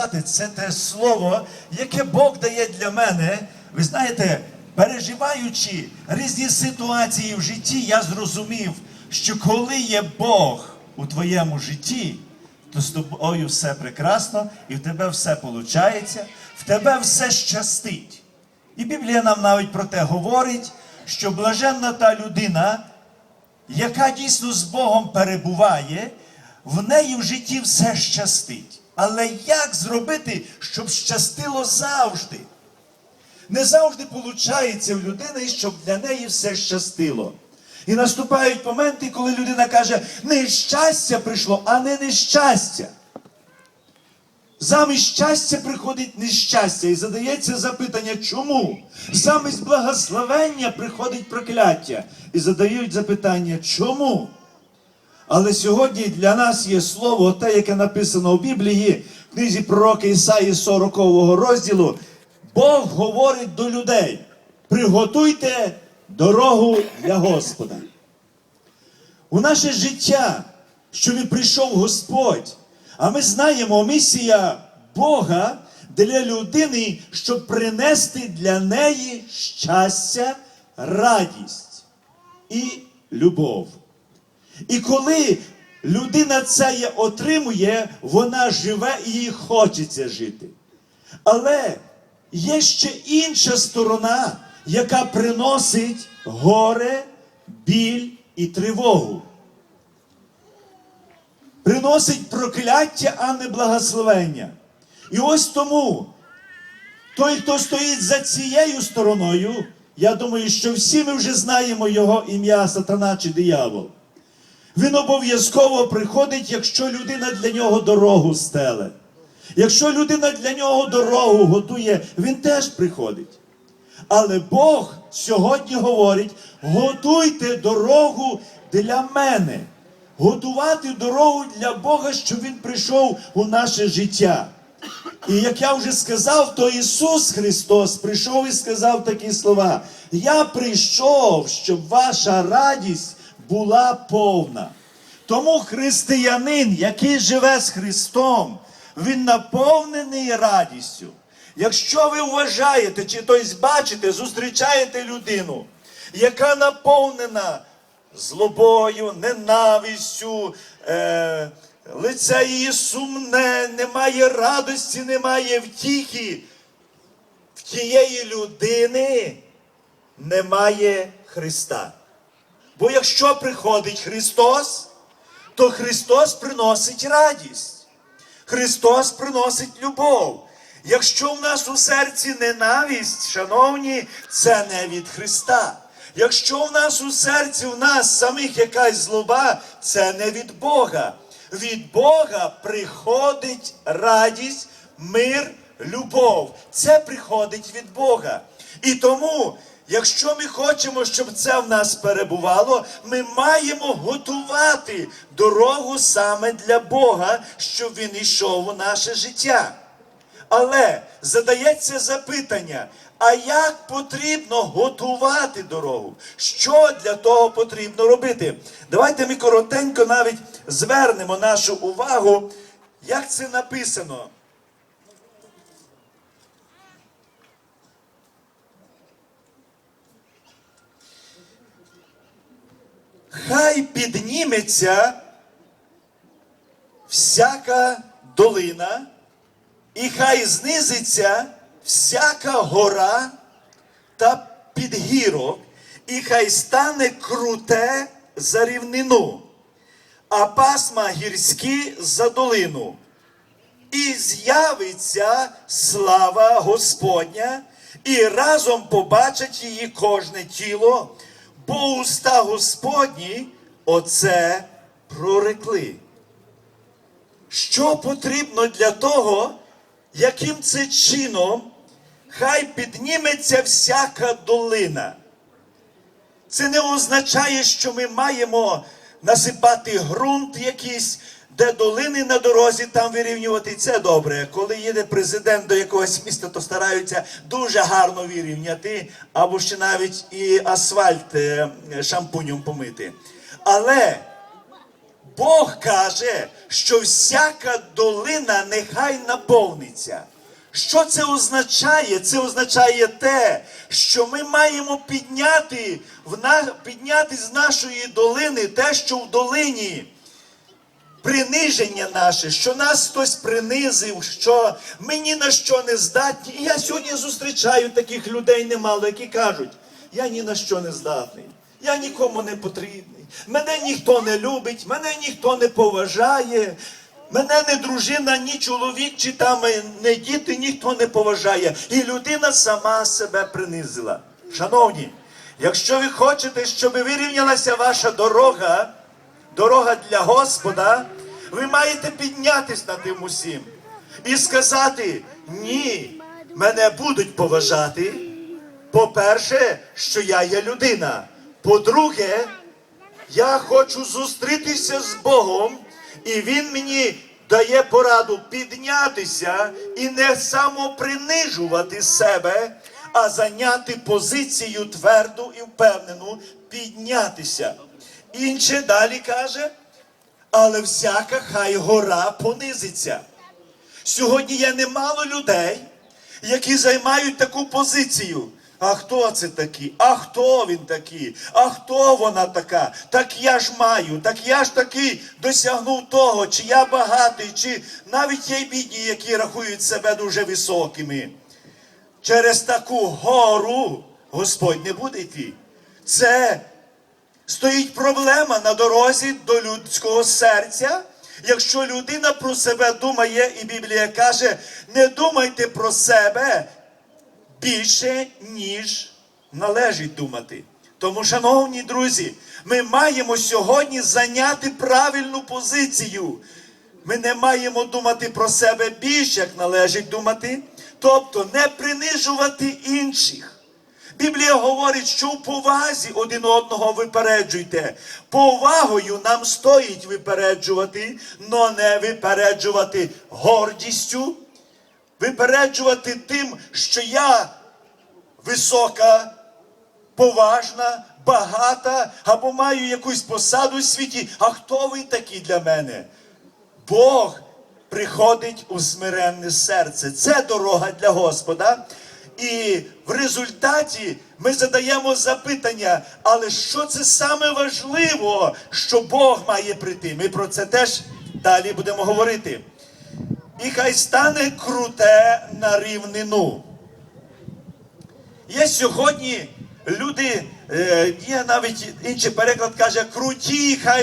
сказати, це те слово, яке Бог дає для мене. Ви знаєте, переживаючи різні ситуації в житті, я зрозумів, що коли є Бог у твоєму житті, то з тобою все прекрасно, і в тебе все виходить, в тебе все щастить. І Біблія нам навіть про те говорить, що блаженна та людина, яка дійсно з Богом перебуває, в неї в житті все щастить. Але як зробити, щоб щастило завжди? Не завжди виходить в людини, щоб для неї все щастило. І наступають моменти, коли людина каже, нещастя прийшло, а не нещастя. Замість щастя приходить нещастя і задається запитання, чому? Замість благословення приходить прокляття. І задають запитання, чому? Але сьогодні для нас є слово, те, яке написано в Біблії, в книзі пророка Ісаї 40 розділу. Бог говорить до людей: приготуйте дорогу для Господа. У наше життя, що він прийшов Господь, а ми знаємо, місія Бога для людини, щоб принести для неї щастя, радість і любов. І коли людина це отримує, вона живе і їй хочеться жити. Але є ще інша сторона, яка приносить горе, біль і тривогу. Приносить прокляття, а не благословення. І ось тому той, хто стоїть за цією стороною, я думаю, що всі ми вже знаємо його ім'я Сатана чи диявол. Він обов'язково приходить, якщо людина для нього дорогу стеле. Якщо людина для нього дорогу готує, він теж приходить. Але Бог сьогодні говорить: готуйте дорогу для мене. Готувати дорогу для Бога, щоб Він прийшов у наше життя. І як я вже сказав, то Ісус Христос прийшов і сказав такі слова: Я прийшов, щоб ваша радість була повна. Тому християнин, який живе з Христом, він наповнений радістю. Якщо ви вважаєте, чи тобто бачите, зустрічаєте людину, яка наповнена злобою, ненавистю, е, лице її сумне, немає радості, немає втіхи, в тієї людини немає Христа. Бо якщо приходить Христос, то Христос приносить радість. Христос приносить любов. Якщо в нас у серці ненависть, шановні, це не від Христа. Якщо в нас у серці в нас самих якась злоба, це не від Бога. Від Бога приходить радість, мир, любов. Це приходить від Бога. І тому, якщо ми хочемо, щоб це в нас перебувало, ми маємо готувати дорогу саме для Бога, щоб він йшов у наше життя. Але задається запитання: а як потрібно готувати дорогу? Що для того потрібно робити? Давайте ми коротенько навіть звернемо нашу увагу, як це написано. Хай підніметься всяка долина, і хай знизиться всяка гора та підгірок, і хай стане круте за рівнину, а пасма гірські за долину. І з'явиться слава Господня, і разом побачить її кожне тіло, бо уста Господні оце прорекли. Що потрібно для того, яким це чином хай підніметься всяка долина? Це не означає, що ми маємо насипати ґрунт якийсь, де долини на дорозі там вирівнювати. Це добре. Коли їде президент до якогось міста, то стараються дуже гарно вирівняти, або ще навіть і асфальт е, шампунем помити. Але Бог каже, що всяка долина нехай наповниться. Що це означає? Це означає те, що ми маємо підняти, в на, підняти з нашої долини те, що в долині приниження наше, що нас хтось принизив, що ми ні на що не здатні. І я сьогодні зустрічаю таких людей немало, які кажуть, я ні на що не здатний, я нікому не потрібний, мене ніхто не любить, мене ніхто не поважає. Мене не дружина, ні чоловік, чи там не діти, ніхто не поважає. І людина сама себе принизила. Шановні, якщо ви хочете, щоб вирівнялася ваша дорога, дорога для Господа, ви маєте піднятись над тим усім і сказати: ні, мене будуть поважати. По-перше, що я є людина. По-друге, я хочу зустрітися з Богом, і Він мені дає пораду піднятися і не самопринижувати себе, а зайняти позицію тверду і впевнену, піднятися. Інше далі каже, але всяка хай гора понизиться. Сьогодні є немало людей, які займають таку позицію. А хто це такі? А хто він такий? А хто вона така? Так я ж маю, так я ж таки досягнув того, чи я багатий, чи навіть є бідні, які рахують себе дуже високими. Через таку гору Господь не буде йти. Це стоїть проблема на дорозі до людського серця. Якщо людина про себе думає, і Біблія каже, не думайте про себе більше, ніж належить думати. Тому, шановні друзі, ми маємо сьогодні зайняти правильну позицію. Ми не маємо думати про себе більше, як належить думати, тобто не принижувати інших. Біблія говорить, що у повазі один одного випереджуйте. Повагою нам стоїть випереджувати, но не випереджувати гордістю, випереджувати тим, що я висока, поважна, багата, або маю якусь посаду в світі. А хто ви такі для мене? Бог приходить у смиренне серце. Це дорога для Господа. І в результаті ми задаємо запитання, але що це саме важливо, що Бог має прийти? Ми про це теж далі будемо говорити. І хай стане круте на рівнину. Є сьогодні люди, є навіть інший переклад каже, круті, хай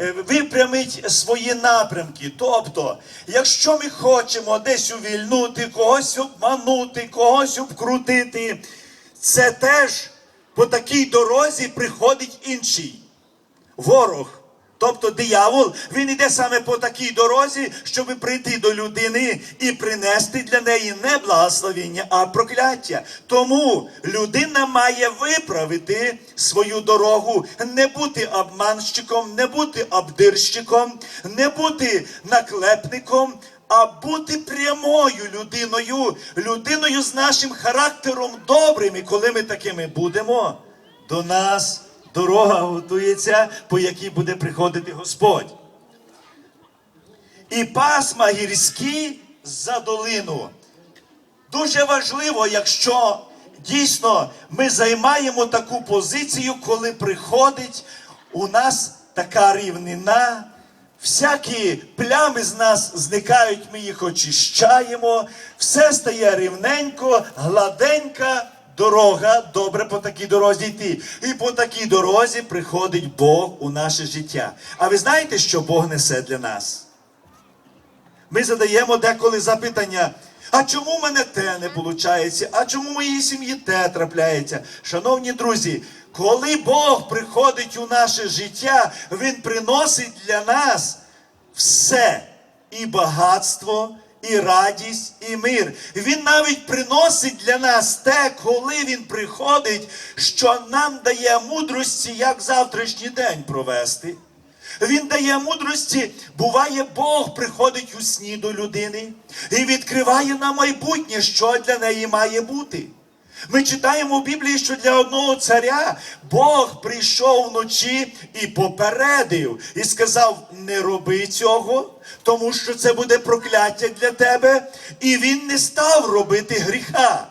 е, випрямить свої напрямки. Тобто, якщо ми хочемо десь увільнути, когось обманути, когось обкрутити, це теж по такій дорозі приходить інший ворог. Тобто диявол, він іде саме по такій дорозі, щоб прийти до людини і принести для неї не благословіння, а прокляття. Тому людина має виправити свою дорогу, не бути обманщиком, не бути обдирщиком, не бути наклепником, а бути прямою людиною, людиною з нашим характером добрим. І коли ми такими будемо, до нас дорога готується, по якій буде приходити Господь. І пасма гірські за долину. Дуже важливо, якщо дійсно ми займаємо таку позицію, коли приходить у нас така рівнина, всякі плями з нас зникають, ми їх очищаємо, все стає рівненько, гладенька дорога, добре по такій дорозі йти. І по такій дорозі приходить Бог у наше життя. А ви знаєте, що Бог несе для нас? Ми задаємо деколи запитання. А чому в мене те не виходить? А чому в моїй сім'ї те трапляється? Шановні друзі, коли Бог приходить у наше життя, Він приносить для нас все і багатство, і радість, і мир. Він навіть приносить для нас те, коли Він приходить, що нам дає мудрості, як завтрашній день провести. Він дає мудрості. Буває, Бог приходить у сні до людини і відкриває на майбутнє, що для неї має бути. Ми читаємо в Біблії, що для одного царя Бог прийшов вночі і попередив, і сказав: не роби цього, тому що це буде прокляття для тебе. І він не став робити гріха.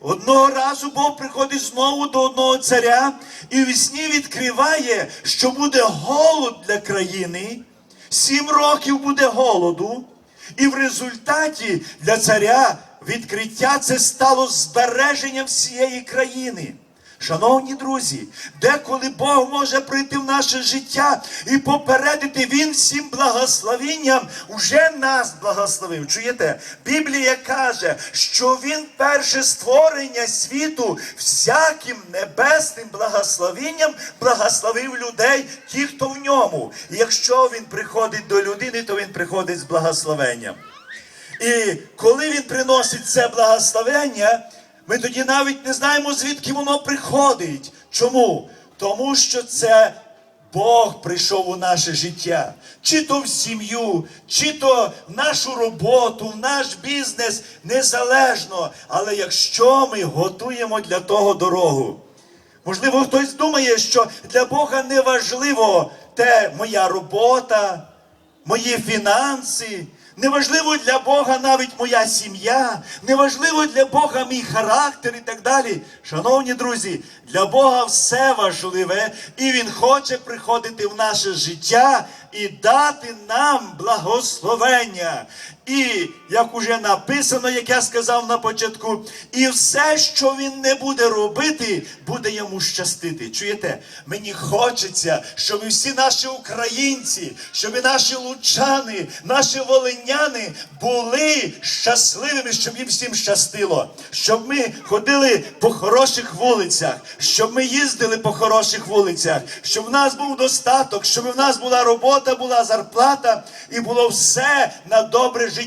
Одного разу Бог приходить знову до одного царя і в сні відкриває, що буде голод для країни. Сім років буде голоду, і в результаті для царя відкриття це стало збереженням всієї країни. Шановні друзі, деколи Бог може прийти в наше життя і попередити Він всім благословенням вже нас благословив. Чуєте? Біблія каже, що Він перше створення світу всяким небесним благословенням благословив людей, ті, хто в ньому. І якщо він приходить до людини, то він приходить з благословенням. І коли він приносить це благословення, ми тоді навіть не знаємо, звідки воно приходить. Чому? Тому що це Бог прийшов у наше життя, чи то в сім'ю, чи то в нашу роботу, в наш бізнес, незалежно. Але якщо ми готуємо для того дорогу, Можливо, хтось думає, що для Бога не важливо те моя робота, мої фінанси. Неважливо для Бога навіть моя сім'я, неважливо для Бога мій характер і так далі. Шановні друзі, для Бога все важливе, і Він хоче приходити в наше життя і дати нам благословення. І як уже написано, як я сказав на початку, і все, що він не буде робити, буде йому щастити. Чуєте? Мені хочеться, щоб всі наші українці, щоб наші лучани, наші волиняни були щасливими, щоб їм всім щастило, щоб ми ходили по хороших вулицях, щоб ми їздили по хороших вулицях, щоб в нас був достаток, щоб в нас була робота, була зарплата і було все на добре життя.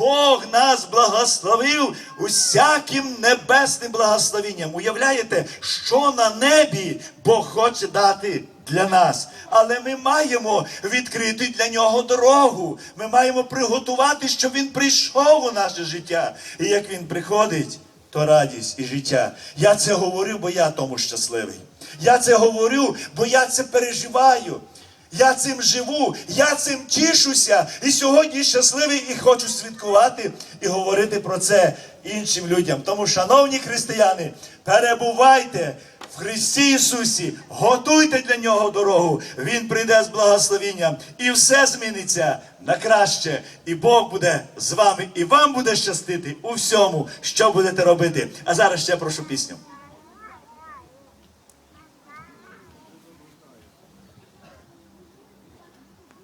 Бог нас благословив усяким небесним благословенням. Уявляєте, що на небі Бог хоче дати для нас. Але ми маємо відкрити для нього дорогу. Ми маємо приготувати, щоб він прийшов у наше життя. І як він приходить, то радість і життя. Я це говорю, бо я тому щасливий. Я це говорю, бо я це переживаю. Я цим живу, я цим тішуся. І сьогодні щасливий і хочу святкувати і говорити про це іншим людям. Тому, шановні християни, перебувайте в Христі Ісусі, готуйте для нього дорогу. Він прийде з благословенням, і все зміниться на краще. І Бог буде з вами, і вам буде щастити у всьому, що будете робити. А зараз ще прошу пісню.